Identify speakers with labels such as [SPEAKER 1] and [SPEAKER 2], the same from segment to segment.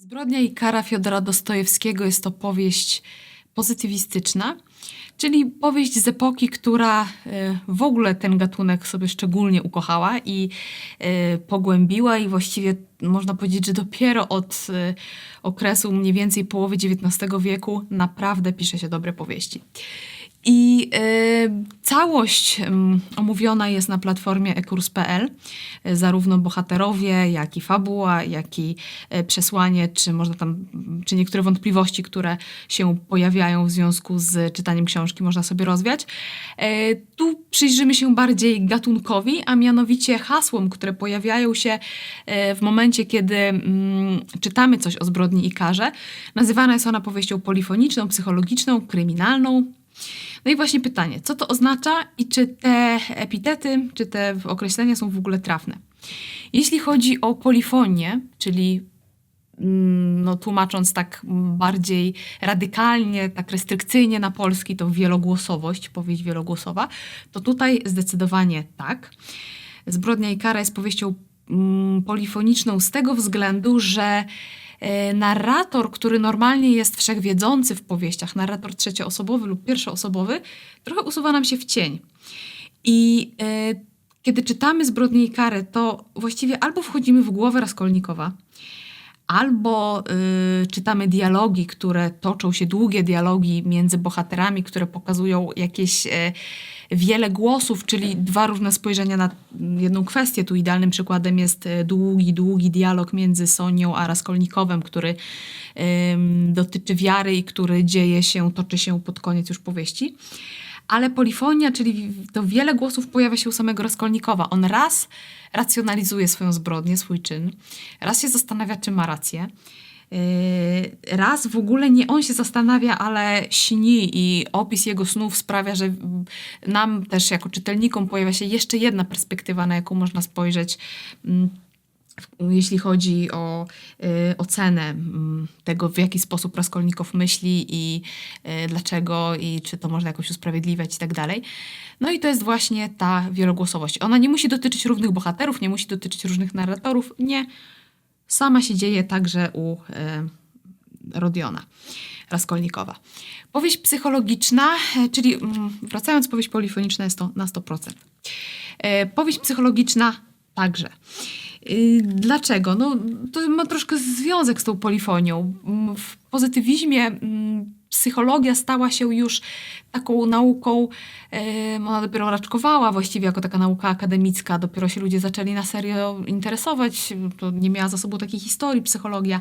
[SPEAKER 1] Zbrodnia i kara Fiodora Dostojewskiego jest to powieść pozytywistyczna, czyli powieść z epoki, która e, w ogóle ten gatunek sobie szczególnie ukochała i e, pogłębiła i właściwie można powiedzieć, że dopiero od e, okresu mniej więcej połowy XIX wieku naprawdę pisze się dobre powieści. I e, całość em, omówiona jest na platformie ekurs.pl. E, Zarówno bohaterowie, jak i fabuła, jak i e, przesłanie, czy można tam, czy niektóre wątpliwości, które się pojawiają w związku z czytaniem książki, można sobie rozwiać. E, Tu przyjrzymy się bardziej gatunkowi, a mianowicie hasłom, które pojawiają się e, w momencie, kiedy mm, czytamy coś o zbrodni i karze. Nazywana jest ona powieścią polifoniczną, psychologiczną, kryminalną. No i właśnie pytanie, co to oznacza i czy te epitety, czy te określenia są w ogóle trafne? Jeśli chodzi o polifonię, czyli mm, no, tłumacząc tak bardziej radykalnie, tak restrykcyjnie na polski, to wielogłosowość, powieść wielogłosowa, to tutaj zdecydowanie tak. Zbrodnia i kara jest powieścią mm, polifoniczną z tego względu, że narrator, który normalnie jest wszechwiedzący w powieściach, narrator trzecioosobowy lub pierwszoosobowy, trochę usuwa nam się w cień. I e, kiedy czytamy Zbrodnię i karę, to właściwie albo wchodzimy w głowę Raskolnikowa, albo y, czytamy dialogi, które toczą się, długie dialogi między bohaterami, które pokazują jakieś e, wiele głosów, czyli dwa różne spojrzenia na jedną kwestię. Tu idealnym przykładem jest e, długi, długi dialog między Sonią a Raskolnikowem, który ym, dotyczy wiary i który dzieje się, toczy się pod koniec już powieści. Ale polifonia, czyli to wiele głosów pojawia się u samego Raskolnikowa. On raz racjonalizuje swoją zbrodnię, swój czyn, raz się zastanawia, czy ma rację. Yy, Raz w ogóle nie on się zastanawia, ale śni i opis jego snów sprawia, że nam też jako czytelnikom pojawia się jeszcze jedna perspektywa, na jaką można spojrzeć, mm, jeśli chodzi o y, ocenę mm, tego, w jaki sposób Raskolnikow myśli i y, dlaczego i czy to można jakoś usprawiedliwiać i tak dalej. No i to jest właśnie ta wielogłosowość. Ona nie musi dotyczyć równych bohaterów, nie musi dotyczyć różnych narratorów, nie. Sama się dzieje także u y, Rodiona Raskolnikowa. Powieść psychologiczna, e, czyli mm, wracając, powieść polifoniczna jest to na 100%. E, Powieść psychologiczna także. Y, Dlaczego? No, to ma troszkę związek z tą polifonią. Mm, W pozytywizmie mm, psychologia stała się już taką nauką, ona dopiero raczkowała właściwie jako taka nauka akademicka, dopiero się ludzie zaczęli na serio interesować, to nie miała za sobą takiej historii psychologia.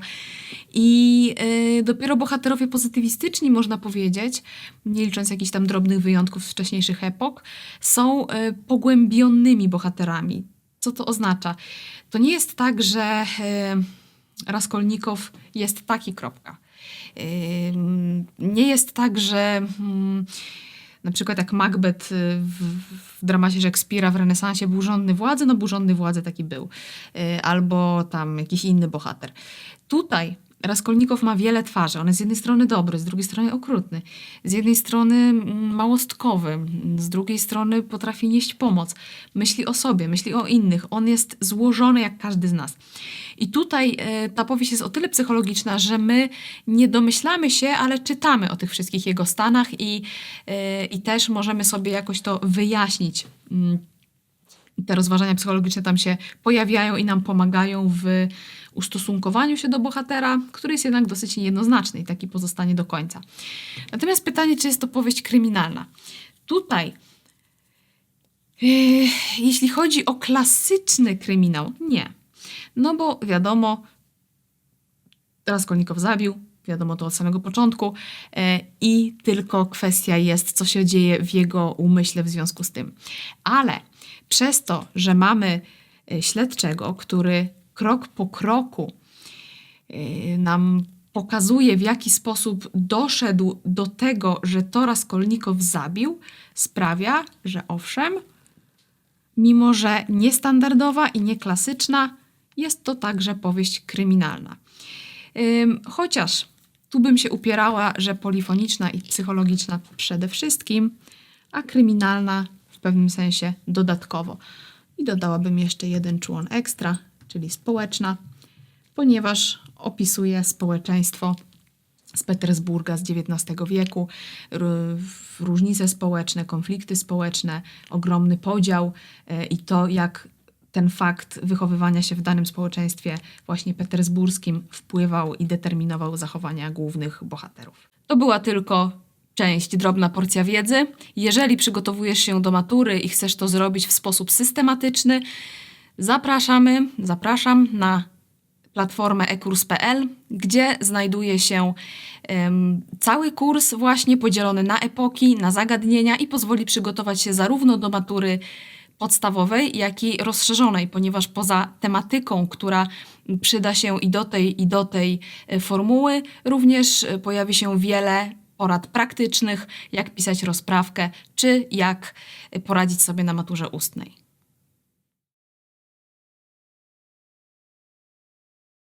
[SPEAKER 1] I y, dopiero bohaterowie pozytywistyczni, można powiedzieć, nie licząc jakichś tam drobnych wyjątków z wcześniejszych epok, są y, pogłębionymi bohaterami. Co to oznacza? To nie jest tak, że y, Raskolnikow jest taki, kropka. Ym, Nie jest tak, że mm, na przykład jak Macbeth y, w, w dramacie Szekspira w renesansie był żądny władzy, no był żądny władzy, taki był. Albo tam jakiś inny bohater. Tutaj Raskolnikow ma wiele twarzy. On jest z jednej strony dobry, z drugiej strony okrutny. Z jednej strony mm, małostkowy, z drugiej strony potrafi nieść pomoc. Myśli o sobie, myśli o innych. On jest złożony jak każdy z nas. I tutaj e, ta powieść jest o tyle psychologiczna, że my nie domyślamy się, ale czytamy o tych wszystkich jego stanach i, e, i też możemy sobie jakoś to wyjaśnić. Mm, te rozważania psychologiczne tam się pojawiają i nam pomagają w ustosunkowaniu się do bohatera, który jest jednak dosyć niejednoznaczny i taki pozostanie do końca. Natomiast pytanie, czy jest to powieść kryminalna? Tutaj, yy, jeśli chodzi o klasyczny kryminał, nie. No bo wiadomo, Raskolnikow zabił, wiadomo to od samego początku e, i tylko kwestia jest, co się dzieje w jego umyśle w związku z tym. Ale przez to, że mamy e, śledczego, który krok po kroku e, nam pokazuje, w jaki sposób doszedł do tego, że to Raskolnikow zabił, sprawia, że owszem, mimo że niestandardowa i nieklasyczna, jest to także powieść kryminalna. Ym, Chociaż tu bym się upierała, że polifoniczna i psychologiczna przede wszystkim, a kryminalna pewnym sensie dodatkowo. I dodałabym jeszcze jeden człon ekstra, czyli społeczna, ponieważ opisuje społeczeństwo z Petersburga z XIX wieku, różnice społeczne, konflikty społeczne, ogromny podział e, i to, jak ten fakt wychowywania się w danym społeczeństwie właśnie petersburskim wpływał i determinował zachowania głównych bohaterów. To była tylko część, drobna porcja wiedzy. Jeżeli przygotowujesz się do matury i chcesz to zrobić w sposób systematyczny, zapraszamy, zapraszam na platformę ekurs.pl, gdzie znajduje się em, cały kurs właśnie podzielony na epoki, na zagadnienia i pozwoli przygotować się zarówno do matury podstawowej, jak i rozszerzonej, ponieważ poza tematyką, która przyda się i do tej, i do tej e, formuły, również e, pojawi się wiele porad praktycznych, jak pisać rozprawkę, czy jak poradzić sobie na maturze ustnej.